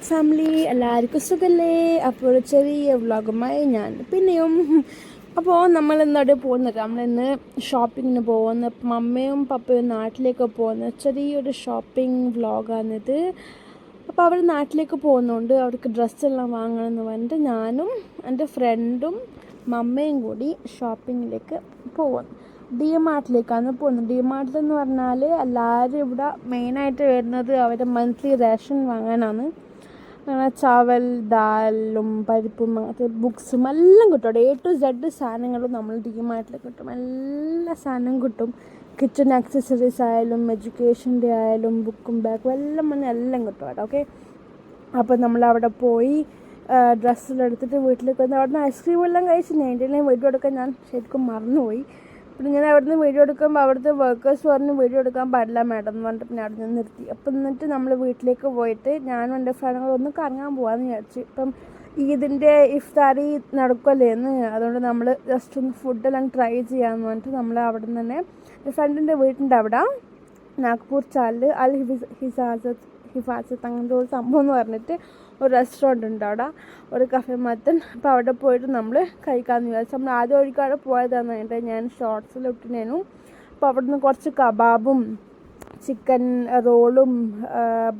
YouTube family എല്ലാവർക്കും സുഖല്ലേ? അപ്പോൾ ചെറിയ വ്ളോഗുമായി ഞാൻ പിന്നെയും. അപ്പോൾ നമ്മൾ ഇന്നോടെ പോകുന്നത്? നമ്മളിന്ന് ഷോപ്പിങ്ങിന് പോകുന്ന. മമ്മയും പപ്പയും നാട്ടിലേക്ക് പോകുന്ന. ചെറിയൊരു ഷോപ്പിംഗ് വ്ളോഗാണിത്. അപ്പോൾ അവർ നാട്ടിലേക്ക് പോകുന്നതുകൊണ്ട് അവർക്ക് ഡ്രസ്സെല്ലാം വാങ്ങണമെന്ന് പറഞ്ഞിട്ട് ഞാനും എന്റെ ഫ്രണ്ടും മമ്മയും കൂടി ഷോപ്പിങ്ങിലേക്ക് പോകുന്നു. ഡി മാർട്ടിലേക്കാണ് പോകുന്നത്. ഡി മാർട്ടിൽ എന്ന് പറഞ്ഞാൽ എല്ലാവരും ഇവിടെ മെയിനായിട്ട് വരുന്നത് അവരുടെ മന്ത്ലി റേഷൻ വാങ്ങാനാണ്. അങ്ങനെ ചവൽ ദാലും പരിപ്പും അങ്ങനത്തെ ബുക്സും എല്ലാം കിട്ടും. അവിടെ എ ടു സെഡ് സാധനങ്ങളും നമ്മൾ ഡി മാർട്ടിൽ കിട്ടും. എല്ലാ സാധനവും കിട്ടും. കിച്ചൺ ആക്സസറീസ് ആയാലും എഡ്യൂക്കേഷന്റെ ആയാലും ബുക്കും ബാഗും എല്ലാം വന്ന് എല്ലാം കിട്ടും അവിടെ ഓക്കെ അപ്പോൾ നമ്മൾ അവിടെ പോയി ഡ്രസ്സെല്ലാം എടുത്തിട്ട് വീട്ടിലേക്ക് വന്ന് അവിടെ നിന്ന് ഐസ്ക്രീം എല്ലാം കഴിച്ച് എന്റെ വീട്ടിലെടുക്കാൻ ഞാൻ ശരിക്കും മറന്നുപോയി. പിന്നെ ഞാൻ അവിടെ നിന്ന് വീഡിയോ എടുക്കുമ്പോൾ അവിടുത്തെ വർക്കേഴ്സ് പറഞ്ഞ് വീഡിയോ എടുക്കാൻ പാടില്ല മാഡം എന്ന് പറഞ്ഞിട്ട് പിന്നെ അവിടെ നിന്ന് നിർത്തി. അപ്പം എന്നിട്ട് നമ്മൾ വീട്ടിലേക്ക് പോയിട്ട് ഞാനും എന്റെ ഫ്രണ്ടുകളും ഒന്ന് കറങ്ങാൻ പോകാമെന്ന് വിചാരിച്ചു. ഇപ്പം ഈദിന്റെ ഇഫ്താരി നടക്കുമല്ലേ എന്ന് അതുകൊണ്ട് നമ്മൾ ജസ്റ്റ് ഒന്ന് ഫുഡെല്ലാം ട്രൈ ചെയ്യാമെന്ന് പറഞ്ഞിട്ട് നമ്മൾ അവിടെ നിന്ന് തന്നെ ഫ്രണ്ടിന്റെ വീട്ടിന്റെ അവിടെ. നാഗ്പൂർ ചാലിൽ അൽ ഹിസാസത്ത് ഹിഫാസത്ത് അങ്ങനത്തെ ഒരു സംഭവം എന്ന് പറഞ്ഞിട്ട് ഒരു റെസ്റ്റോറന്റ് ഉണ്ട് അവിടെ ഒരു കഫേ മത്തൻ. അപ്പോൾ അവിടെ പോയിട്ട് നമ്മൾ കഴിക്കാമെന്ന് വിചാരിച്ചു. നമ്മൾ ആദ്യം ഒഴിക്കാതെ പോയതാന്ന് പറഞ്ഞിട്ട് ഞാൻ ഷോർട്സിൽ ഇട്ടിനു അപ്പോൾ അവിടെ നിന്ന് കുറച്ച് കബാബും ചിക്കൻ റോളും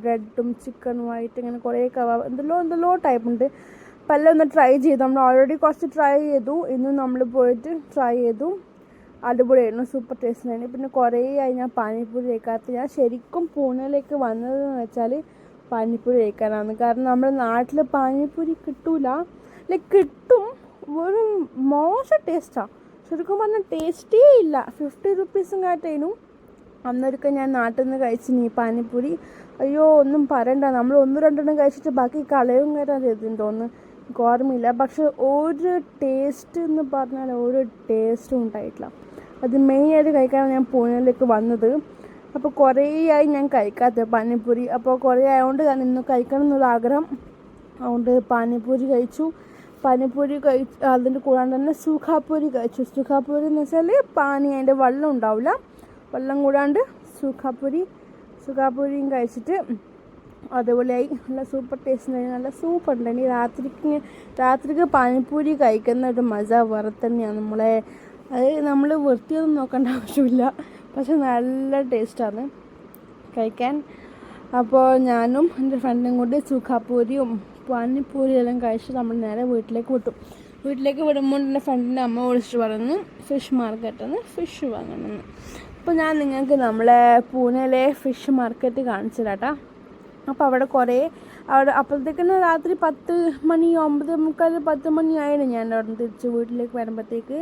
ബ്രെഡും ചിക്കനുമായിട്ട് ഇങ്ങനെ കുറേ കബാബ് എന്തെല്ലോ എന്തെല്ലോ ടൈപ്പ് ഉണ്ട്. അപ്പോൾ എല്ലാം ഒന്ന് ട്രൈ ചെയ്തു. നമ്മൾ ഓൾറെഡി കുറച്ച് ട്രൈ ചെയ്തു. ഇന്നും നമ്മൾ പോയിട്ട് ട്രൈ ചെയ്തു. അടിപൊളിയായിരുന്നു സൂപ്പർ ടേസ്റ്റ് ആയിരുന്നു പിന്നെ കുറേ ആയി ഞാൻ പാനിപ്പൂരി കഴിക്കാത്ത ഞാൻ ശരിക്കും പൂനെയിലേക്ക് വന്നതെന്ന് വെച്ചാൽ പാനിപ്പൂരി കഴിക്കാനാണ്. കാരണം നമ്മുടെ നാട്ടിൽ പാനിപ്പൂരി കിട്ടൂല. ലൈക്ക് കിട്ടും. ഒരു മോശം ടേസ്റ്റാണ് ശരിക്കും പറഞ്ഞാൽ ടേസ്റ്റേ ഇല്ല. ഫിഫ്റ്റി റുപ്പീസും കാട്ടേനും അന്നൊരിക്കൽ ഞാൻ നാട്ടിൽ നിന്ന് നീ പാനിപ്പൂരി. അയ്യോ ഒന്നും പറയണ്ട. നമ്മൾ ഒന്ന് രണ്ടെണ്ണം കഴിച്ചിട്ട് ബാക്കി കളയും കയറാൻ ചെയ്തിട്ടുണ്ടോ ഒന്ന് ഓർമ്മയില്ല. പക്ഷെ ഒരു ടേസ്റ്റ് എന്ന് പറഞ്ഞാൽ ഒരു ടേസ്റ്റും ഉണ്ടായിട്ടില്ല. അത് മെയിനായിട്ട് കഴിക്കാനാണ് ഞാൻ പൂനെയിലേക്ക് വന്നത് അപ്പോൾ കുറേയായി ഞാൻ കഴിക്കാത്ത പാനിപ്പൂരി. അപ്പോൾ കുറേ ആയതുകൊണ്ട് ഞാൻ ഇന്ന് കഴിക്കണം എന്നൊരു ആഗ്രഹം അതുകൊണ്ട് പാനിപ്പൂരി കഴിച്ചു. പാനിപ്പൂരി കഴിച്ച് അതിന്റെ കൂടാണ്ട് തന്നെ സുഖാപ്പൂരി കഴിച്ചു. സുഖാപ്പൂരി എന്ന് വെച്ചാൽ പാനി അതിന്റെ വെള്ളം ഉണ്ടാവില്ല വെള്ളം കൂടാണ്ട് സുഖാപ്പൂരി സുഖാപ്പൂരിയും കഴിച്ചിട്ട് അതുപോലെയായി. നല്ല സൂപ്പർ ടേസ്റ്റ് ഉണ്ടായി നല്ല സൂപ്പർ ഉണ്ടായി രാത്രിക്ക് രാത്രിക്ക് പാനിപ്പൂരി കഴിക്കുന്ന ഒരു മജ വേറെ തന്നെയാണ് നമ്മളെ. അത് നമ്മൾ വൃത്തിയൊന്നും നോക്കേണ്ട ആവശ്യമില്ല. പക്ഷെ നല്ല ടേസ്റ്റാണ് കഴിക്കാൻ. അപ്പോൾ ഞാനും എന്റെ ഫ്രണ്ടും കൂടി സുഖാപൂരിയും പാനിപ്പൂരി എല്ലാം കഴിച്ച് നമ്മൾ നേരെ വീട്ടിലേക്ക് വിട്ടു. വീട്ടിലേക്ക് വിടുമ്പോൾ എന്റെ ഫ്രണ്ടിന്റെ അമ്മ വിളിച്ചിട്ട് പറഞ്ഞു ഫിഷ് മാർക്കറ്റിൽ നിന്ന് ഫിഷ് വാങ്ങണമെന്ന്. അപ്പോൾ ഞാൻ നിങ്ങൾക്ക് നമ്മളെ പൂനെയിലെ ഫിഷ് മാർക്കറ്റ് കാണിച്ചു തരാട്ടാ. അപ്പോൾ അവിടെ കുറേ അവിടെ അപ്പോഴത്തേക്കിന് രാത്രി പത്ത് മണി ഒമ്പത് മുക്കാൽ പത്ത് മണി ആയിരുന്നു ഞാൻ അവിടെ നിന്ന് തിരിച്ച് വീട്ടിലേക്ക് വരുമ്പോഴത്തേക്ക്.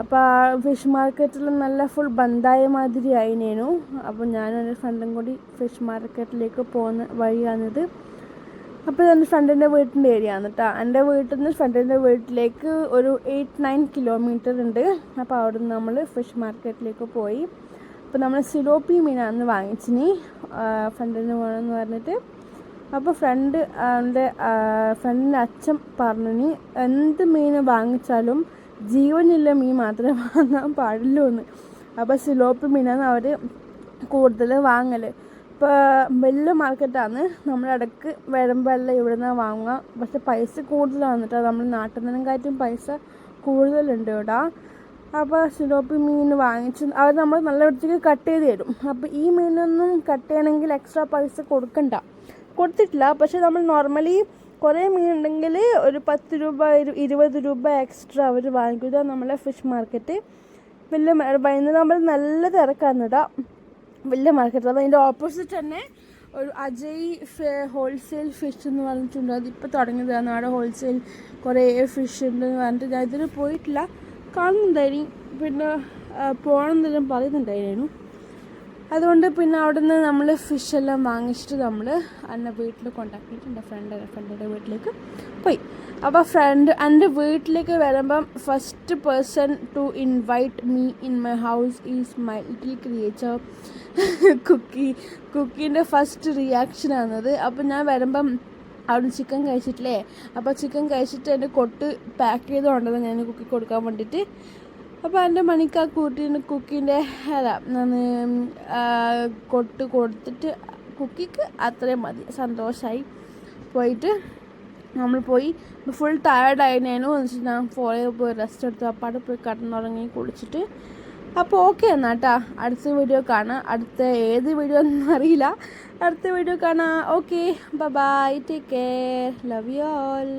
അപ്പോൾ ആ ഫിഷ് മാർക്കറ്റിൽ നല്ല ഫുൾ ബന്ധായ മാതിരി ആയിനേനു അപ്പോൾ ഞാനും എന്റെ ഫ്രണ്ടും കൂടി ഫിഷ് മാർക്കറ്റിലേക്ക് പോകുന്ന വഴിയാണിത്. അപ്പോൾ എന്റെ ഫ്രണ്ടിന്റെ വീട്ടിന്റെ ഏരിയ ആണ് കേട്ടോ എന്റെ വീട്ടിൽ നിന്ന് ഫ്രണ്ടിന്റെ വീട്ടിലേക്ക് ഒരു എയ്റ്റ് നയൻ കിലോമീറ്റർ ഉണ്ട്. അപ്പോൾ അവിടെ നിന്ന് നമ്മൾ ഫിഷ് മാർക്കറ്റിലേക്ക് പോയി. അപ്പോൾ നമ്മൾ സിലോപ്പി മീനാണ് വാങ്ങിച്ചിനി. ഫ്രണ്ടിന് വേണമെന്ന് പറഞ്ഞിട്ട്. അപ്പോൾ ഫ്രണ്ട് എന്റെ ഫ്രണ്ടിന്റെ അച്ഛൻ പറഞ്ഞു എന്ത് മീൻ വാങ്ങിച്ചാലും ജീവനില്ല മീൻ മാത്രമേ വാങ്ങാൻ പാടുള്ളൂ എന്ന്. അപ്പോൾ സിലോപ്പ് മീനാണ് അവർ കൂടുതൽ വാങ്ങൽ ഇപ്പോൾ വലിയ മാർക്കറ്റാണ്. നമ്മളിടക്ക് വരുമ്പോഴെല്ലാം ഇവിടെ നിന്ന് വാങ്ങുക. പക്ഷെ പൈസ കൂടുതലാണ് കേട്ടോ നമ്മൾ നാട്ടിൽ നിന്നും കാറ്റും പൈസ കൂടുതലുണ്ട് ഇവിടെ. അപ്പോൾ സിലോപ്പി മീൻ വാങ്ങിച്ച് അവർ നമ്മൾ നല്ല വൃത്തിക്ക് കട്ട് ചെയ്ത് തരും. അപ്പോൾ ഈ മീനൊന്നും കട്ട് ചെയ്യണമെങ്കിൽ എക്സ്ട്രാ പൈസ കൊടുക്കണ്ട. കൊടുത്തിട്ടില്ല. പക്ഷെ നമ്മൾ നോർമലി കുറേ മീനുണ്ടെങ്കിൽ ഒരു പത്ത് രൂപ ഇരുപത് രൂപ എക്സ്ട്രാ അവർ വാങ്ങിക്കും. ഇതാണ് നമ്മളെ ഫിഷ് മാർക്കറ്റ് വലിയ വൈകുന്നേരം നമ്മൾ നല്ല തിരക്കാണ് കേട്ടോ വലിയ മാർക്കറ്റ് അപ്പോൾ അതിന്റെ ഓപ്പോസിറ്റ് തന്നെ ഒരു അജയ് ഹോൾസെയിൽ ഫിഷ് എന്ന് പറഞ്ഞിട്ടുണ്ട്. അതിപ്പോൾ തുടങ്ങിയതാണ് അവിടെ ഹോൾസെയിൽ കുറേ ഫിഷ് ഉണ്ടെന്ന് പറഞ്ഞിട്ട് ഞാൻ ഇതിൽ പോയിട്ടില്ല. കാണുന്നുണ്ടായിരുന്നു. പിന്നെ പോകണമെന്നെല്ലാം പറയുന്നുണ്ടായിരുന്നു. അതുകൊണ്ട് പിന്നെ അവിടെ നിന്ന് നമ്മൾ ഫിഷെല്ലാം വാങ്ങിച്ചിട്ട് നമ്മൾ എന്നെ വീട്ടിൽ കൊണ്ടാക്കിയിട്ട് എന്റെ ഫ്രണ്ട് ഫ്രണ്ടിന്റെ വീട്ടിലേക്ക് പോയി. അപ്പോൾ ഫ്രണ്ട് എന്റെ വീട്ടിലേക്ക് വരുമ്പം first person to invite me in my house is my little creature Cookie കുക്കീന്റെ first റിയാക്ഷനാണത് അപ്പോൾ ഞാൻ വരുമ്പം അവിടെ ചിക്കൻ കഴിച്ചിട്ടില്ലേ? അപ്പോൾ ചിക്കൻ കഴിച്ചിട്ട് എന്റെ കൊട്ട് പാക്ക് ചെയ്ത് കൊണ്ടത് ഞാൻ കുക്കി കൊടുക്കാൻ വേണ്ടിയിട്ട് അപ്പോൾ എന്റെ മണിക്ക് ആ കൂട്ടിന് കുക്കിന്റെ അല്ല കൊട്ട് കൊടുത്തിട്ട് കുക്കിക്ക് അത്രയും മതി. സന്തോഷമായി പോയിട്ട് നമ്മൾ പോയി. ഫുൾ ടയർഡായിരുന്നു വെച്ചിട്ട് ഞാൻ ഫോളോ പോയി റെസ്റ്റ് എടുത്തു. അപ്പാട് പോയി കിടന്നുറങ്ങി കുളിച്ചിട്ട്. അപ്പോൾ ഓക്കെ എന്നാ കേട്ടാ അടുത്ത വീഡിയോ കാണാം. അടുത്ത ഏത് വീഡിയോ ഒന്നും അറിയില്ല. അടുത്ത വീഡിയോ കാണാം. Okay bye take care love you all